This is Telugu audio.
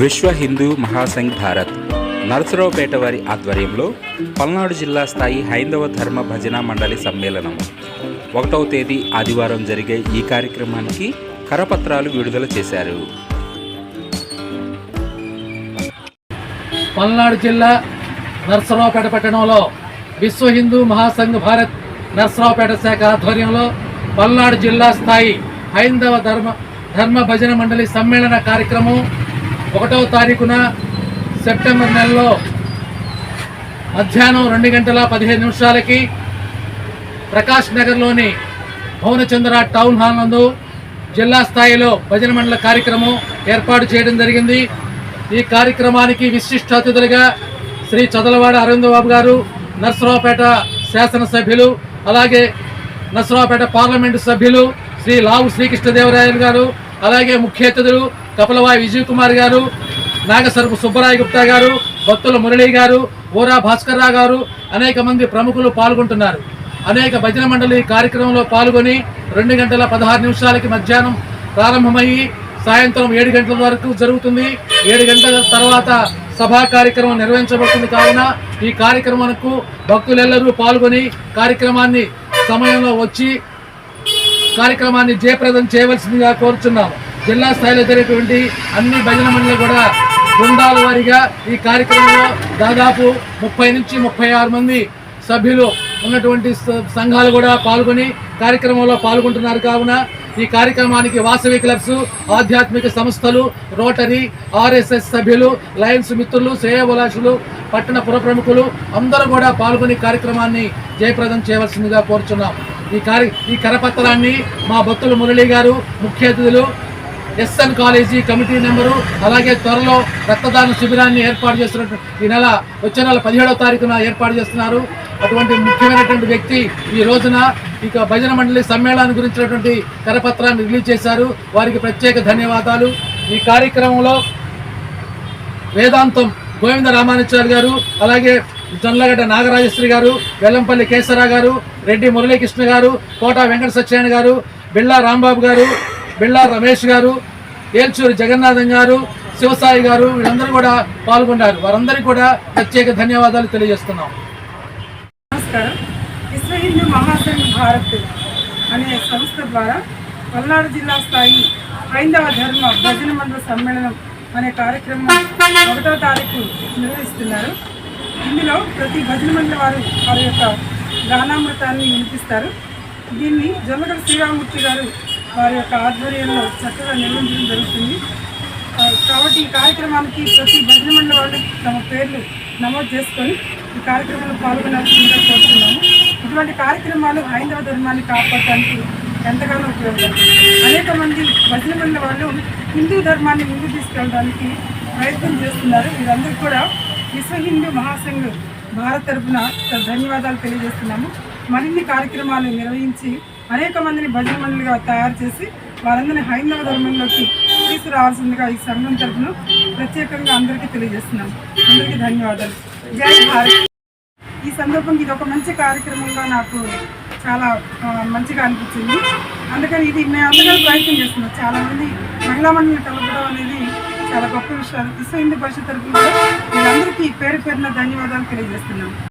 విశ్వ హిందూ మహాసంఘ్ భారత్ నరసరావుపేట వారి ఆధ్వర్యంలో పల్నాడు జిల్లా స్థాయి హైందవ ధర్మ భజన మండలి సమ్మేళనం. ఒకటవ తేదీ ఆదివారం జరిగే ఈ కార్యక్రమానికి కరపత్రాలు విడుదల చేశారు. పల్నాడు జిల్లా నర్సరావుపేట పట్టణంలో విశ్వ హిందూ మహాసంఘ్ భారత్ నరసరావుపేట శాఖ ఆధ్వర్యంలో పల్నాడు జిల్లా స్థాయి హైందవ ధర్మ ధర్మ భజన మండలి సమ్మేళన కార్యక్రమం ఒకటవ తారీఖున సెప్టెంబర్ నెలలో మధ్యాహ్నం రెండు గంటల పదిహేను నిమిషాలకి ప్రకాష్ నగర్లోని భువనచంద్ర టౌన్ హాల్ నందు జిల్లా స్థాయిలో భజన మండల కార్యక్రమం ఏర్పాటు చేయడం జరిగింది. ఈ కార్యక్రమానికి విశిష్ట అతిథులుగా శ్రీ చదలవాడ అరవింద్ బాబు గారు నర్సరావుపేట శాసనసభ్యులు అలాగే నర్సరావుపేట పార్లమెంటు సభ్యులు శ్రీ లావు శ్రీకృష్ణదేవరాయలు గారు అలాగే ముఖ్య అతిథులు కపలవాయి విజయ్ కుమార్ గారు నాగసరపు సుబ్బరాయ గుప్తా గారు భక్తుల మురళి గారు ఓరా భాస్కర్ గారు అనేక మంది ప్రముఖులు పాల్గొంటున్నారు. అనేక భజన మండలి కార్యక్రమంలో పాల్గొని రెండు గంటల పదహారు నిమిషాలకి మధ్యాహ్నం ప్రారంభమయ్యి సాయంత్రం ఏడు గంటల వరకు జరుగుతుంది. ఏడు గంటల తర్వాత సభా కార్యక్రమం నిర్వహించబడుతుంది కావున ఈ కార్యక్రమానికి భక్తులెల్లరూ పాల్గొని కార్యక్రమాన్ని సమయంలో వచ్చి కార్యక్రమాన్ని జయప్రదం చేయవలసిందిగా కోరుచున్నాం జిల్లా స్థాయిలో జరిగేటువంటి అన్ని భజన మండలి కూడా బృందాల వారీగా ఈ కార్యక్రమంలో దాదాపు ముప్పై నుంచి ముప్పై ఆరు మంది సభ్యులు ఉన్నటువంటి సంఘాలు కూడా పాల్గొని కార్యక్రమంలో పాల్గొంటున్నారు. కావున ఈ కార్యక్రమానికి వాసవి క్లబ్స్ ఆధ్యాత్మిక సంస్థలు రోటరీ ఆర్ఎస్ఎస్ సభ్యులు లయన్స్ మిత్రులు శ్రేయభిలాషులు పట్టణ పుర ప్రముఖులు అందరూ కూడా పాల్గొని కార్యక్రమాన్ని జయప్రదం చేయవలసిందిగా కోరుచున్నాం. ఈ కార్య ఈ కరపత్రాన్ని మా భక్తులు మురళి గారు ముఖ్య అతిథులు ఎస్ఎన్ కాలేజీ కమిటీ నెంబరు అలాగే త్వరలో రక్తదాన శిబిరాన్ని ఏర్పాటు చేస్తున్నట్టు ఈ నెల వచ్చే నెల పదిహేడవ తారీఖున ఏర్పాటు చేస్తున్నారు. అటువంటి ముఖ్యమైనటువంటి వ్యక్తి ఈ రోజున ఇక భజన మండలి సమ్మేళనాన్ని గురించినటువంటి కరపత్రాన్ని రిలీజ్ చేశారు. వారికి ప్రత్యేక ధన్యవాదాలు. ఈ కార్యక్రమంలో వేదాంతం గోవింద రామానుచారి గారు అలాగే జొన్నలగడ్డ నాగరాజశ్రీ గారు వెల్లంపల్లి కేసరా గారు రెడ్డి మురళీకృష్ణ గారు కోట వెంకట సత్యనారాయణ గారు బిళ్ళా రాంబాబు గారు బిళ్ళా రమేష్ గారు ఏల్చూరి జగన్నాథం గారు శివసాయి గారు వీళ్ళందరూ కూడా పాల్గొన్నారు వారందరికీ కూడా ప్రత్యేక ధన్యవాదాలు తెలియజేస్తున్నాం. నమస్కారం. విశ్వ హిందూ మహాసంఘ్ భారత్ అనే సంస్థ ద్వారా పల్నాడు జిల్లా స్థాయి హైందవ ధర్మ భజన మండల సమ్మేళనం అనే కార్యక్రమం ఒకటో తారీఖు నిర్వహిస్తున్నారు. ఇందులో ప్రతి భజన మండలి వారు వారి యొక్క గానామృతాన్ని వినిపిస్తారు. దీన్ని జొన్నగడ శ్రీరామూర్తి గారు వారి యొక్క ఆధ్వర్యంలో చక్కగా నిర్వహించడం జరుగుతుంది. కాబట్టి ఈ కార్యక్రమానికి ప్రతి భజన మండలి వాళ్ళు తమ పేర్లు నమోదు చేసుకొని ఈ కార్యక్రమంలో పాల్గొనాల్సిందిగా కోరుతున్నాము. ఇటువంటి కార్యక్రమాలు హైందవ ధర్మాన్ని కాపాడటానికి ఎంతగానో ఉపయోగపడుతుంది. అనేక మంది భజన మండలి వాళ్ళు హిందూ ధర్మాన్ని ముందుకు తీసుకెళ్ళడానికి ప్రయత్నం చేస్తున్నారు. వీరందరూ కూడా విశ్వ హిందూ మహాసంఘ్ భారత్ తరఫున ధన్యవాదాలు తెలియజేస్తున్నాము. మరిన్ని కార్యక్రమాలు నిర్వహించి అనేక మందిని భజన మండలిగా తయారు చేసి వారందరినీ హైందవ ధర్మంలోకి తీసుకురావాల్సిందిగా ఈ సంఘం తరఫున ప్రత్యేకంగా అందరికీ తెలియజేస్తున్నాం. అందరికీ ధన్యవాదాలు. జై భారత్. ఈ సందర్భంగా ఇది ఒక మంచి కార్యక్రమంగా నాకు చాలా మంచిగా అనిపించింది. అందుకని ఇది మేము అందరూ ప్రయత్నం చేస్తున్నాం. చాలామంది మహిళా మండలిని కలపడం అనేది చాలా గొప్ప విషయాలు. విశ్వ హిందూ పరిషత్ తరఫున కూడా వీళ్ళందరికీ పేరు పేరున ధన్యవాదాలు తెలియజేస్తున్నాం.